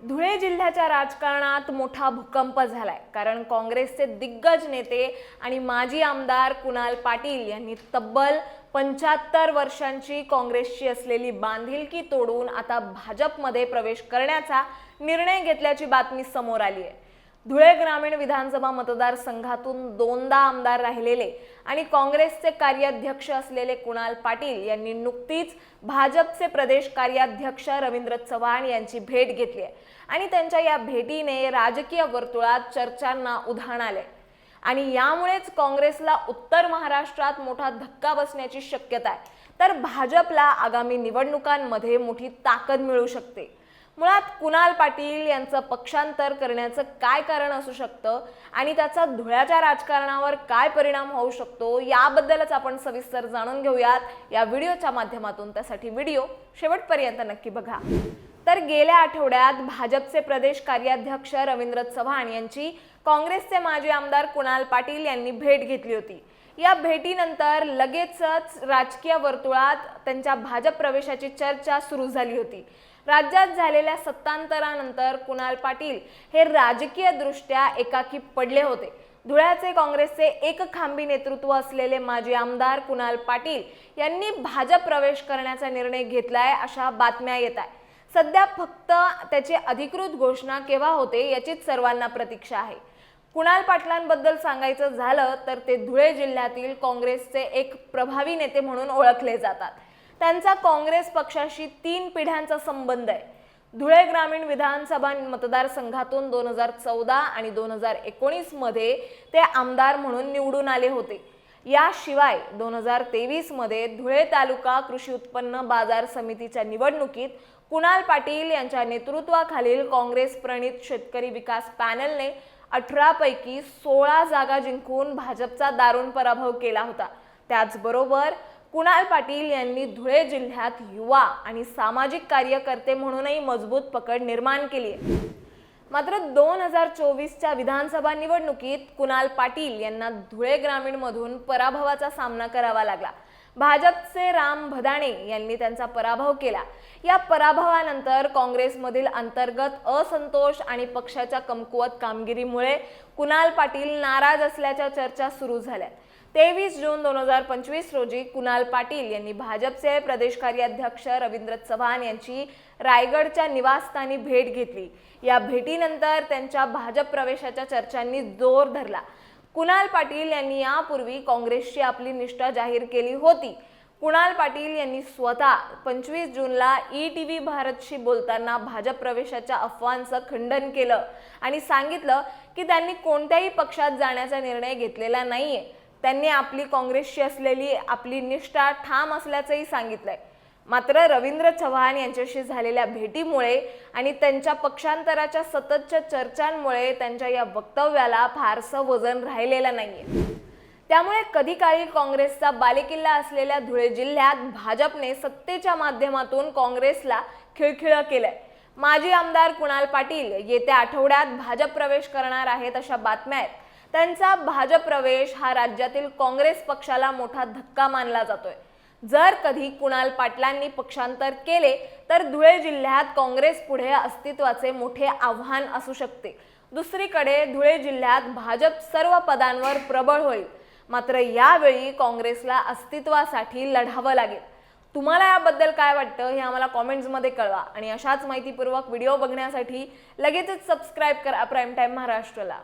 धुळे जिल्ह्याच्या राजकारणात मोठा भूकंप झालाय. कारण काँग्रेसचे दिग्गज नेते आणि माजी आमदार कुणाल पाटील यांनी तब्बल पंच्याहत्तर वर्षांची काँग्रेसची असलेली बांधिलकी तोडून आता भाजपमध्ये प्रवेश करण्याचा निर्णय घेतल्याची बातमी समोर आली आहे धुळे ग्रामीण विधानसभा मतदारसंघातून दोनदा आमदार राहिलेले आणि काँग्रेसचे कार्याध्यक्ष असलेले कुणाल पाटील यांनी नुकतीच भाजपचे प्रदेश कार्याध्यक्ष रवींद्र चव्हाण यांची भेट घेतली आहे. आणि त्यांच्या या भेटीने राजकीय वर्तुळात चर्चांना उधाण आले. आणि यामुळेच काँग्रेसला उत्तर महाराष्ट्रात मोठा धक्का बसण्याची शक्यता आहे. तर भाजपला आगामी निवडणुकांमध्ये मोठी ताकद मिळू शकते. मुळात कुणाल पाटील यांचं पक्षांतर करण्याचं काय कारण असू शकतं? आणि त्याचा धुळ्याच्या राजकारणावर काय परिणाम होऊ शकतो? याबद्दलच आपण सविस्तर जाणून घेऊयात. या व्हिडिओच्या माध्यमातून त्यासाठी व्हिडिओ शेवटपर्यंत नक्की बघा. तर गेल्या आठवड्यात भाजपचे प्रदेश कार्याध्यक्ष रवींद्र चव्हाण यांची काँग्रेसचे माजी आमदार कुणाल पाटील यांनी भेट घेतली होती. या भेटीनंतर लगेचच राजकीय वर्तुळात त्यांच्या भाजप प्रवेशाची चर्चा सुरू झाली होती. राज्यात झालेल्या सत्तांतरानंतर कुणाल पाटील हे राजकीय दृष्ट्या एकाकी पडले होते. धुळ्याचे काँग्रेसचे एक खांबी नेतृत्व असलेले माजी आमदार कुणाल पाटील यांनी भाजप प्रवेश करण्याचा निर्णय घेतलाय अशा बातम्या येत आहे सध्या फक्त त्याची अधिकृत घोषणा केव्हा होते याचीच सर्वांना प्रतीक्षा आहे. कुणाल पाटलांबद्दल सांगायचं झालं तर ते धुळे जिल्ह्यातील काँग्रेसचे एक प्रभावी नेते म्हणून ओळखले जातात. त्यांचा काँग्रेस पक्षाशी तीन पिढ्यांचा संबंध आहे. धुळे ग्रामीण विधानसभा मतदारसंघातून दोन हजार चौदा आणि दोन हजार एकोणीसमध्ये ते आमदार म्हणून निवडून आले होते. याशिवाय दोन हजार तेवीसमध्ये धुळे तालुका कृषी उत्पन्न बाजार समितीच्या निवडणुकीत कुणाल पाटील यांच्या नेतृत्वाखालील काँग्रेस प्रणित शेतकरी विकास पॅनलने अठरापैकी सोळा जागा जिंकून भाजपचा दारुण पराभव केला होता. त्याचबरोबर कुणाल पाटील यांनी धुळे जिल्ह्यात युवा आणि सामाजिक कार्यकर्ते म्हणूनही मजबूत पकड निर्माण केली आहे. मात्र दोन हजार चोवीसच्या विधानसभा निवडणुकीत कुणाल पाटील यांना धुळे ग्रामीणमधून पराभवाचा सामना करावा लागला. भाजपचे राम भदाणे यांनी त्यांचा पराभव केला. या पराभवानंतर काँग्रेसमधील अंतर्गत असंतोष आणि पक्षाच्या कमकुवत कामगिरीमुळे कुणाल पाटील नाराज असल्याच्या चर्चा सुरू झाल्या. तेवीस जून दोन हजार पंचवीस रोजी कुणाल पाटील यांनी भाजपचे प्रदेश कार्याध्यक्ष रवींद्र चव्हाण यांची रायगडच्या निवासस्थानी भेट घेतली. या भेटीनंतर त्यांच्या भाजप प्रवेशाच्या चर्चांनी जोर धरला. कुणाल पाटील यांनी यापूर्वी काँग्रेसची आपली निष्ठा जाहीर केली होती. कुणाल पाटील यांनी स्वतः पंचवीस जूनला ई टी व्ही भारतशी बोलताना भाजप प्रवेशाच्या अफवांचं खंडन केलं आणि सांगितलं की त्यांनी कोणत्याही पक्षात जाण्याचा निर्णय घेतलेला नाहीये. त्यांनी आपली काँग्रेसशी असलेली आपली निष्ठा ठाम असल्याचंही सांगितलंय. मात्र रवींद्र चव्हाण यांच्याशी झालेल्या भेटीमुळे आणि त्यांच्या पक्षांतराच्या सततच्या चर्चांमुळे त्यांच्या या वक्तव्याला फारसं वजन राहिलेलं नाहीये. त्यामुळे कधी काळी काँग्रेसचा बालेकिल्ला असलेल्या धुळे जिल्ह्यात भाजपने सत्तेच्या माध्यमातून काँग्रेसला खिळखिळं केलंय. माजी आमदार कुणाल पाटील येत्या आठवड्यात भाजप प्रवेश करणार आहेत अशा बातम्या आहेत. त्यांचा भाजप प्रवेश हा राज्यातील काँग्रेस पक्षाला मोठा धक्का मानला जातोय. जर कधी कुणाल पाटलांनी पक्षांतर केले तर धुळे जिल्ह्यात काँग्रेस पुढे अस्तित्वाचे मोठे आव्हान असू शकते. दुसरीकडे धुळे जिल्ह्यात भाजप सर्व पदांवर प्रबळ होईल. मात्र यावेळी काँग्रेसला अस्तित्वासाठी लढावं लागेल. तुम्हाला याबद्दल काय वाटतं हे आम्हाला कॉमेंट्समध्ये कळवा आणि अशाच माहितीपूर्वक व्हिडिओ बघण्यासाठी लगेचच सबस्क्राईब करा प्राईम टाईम महाराष्ट्राला.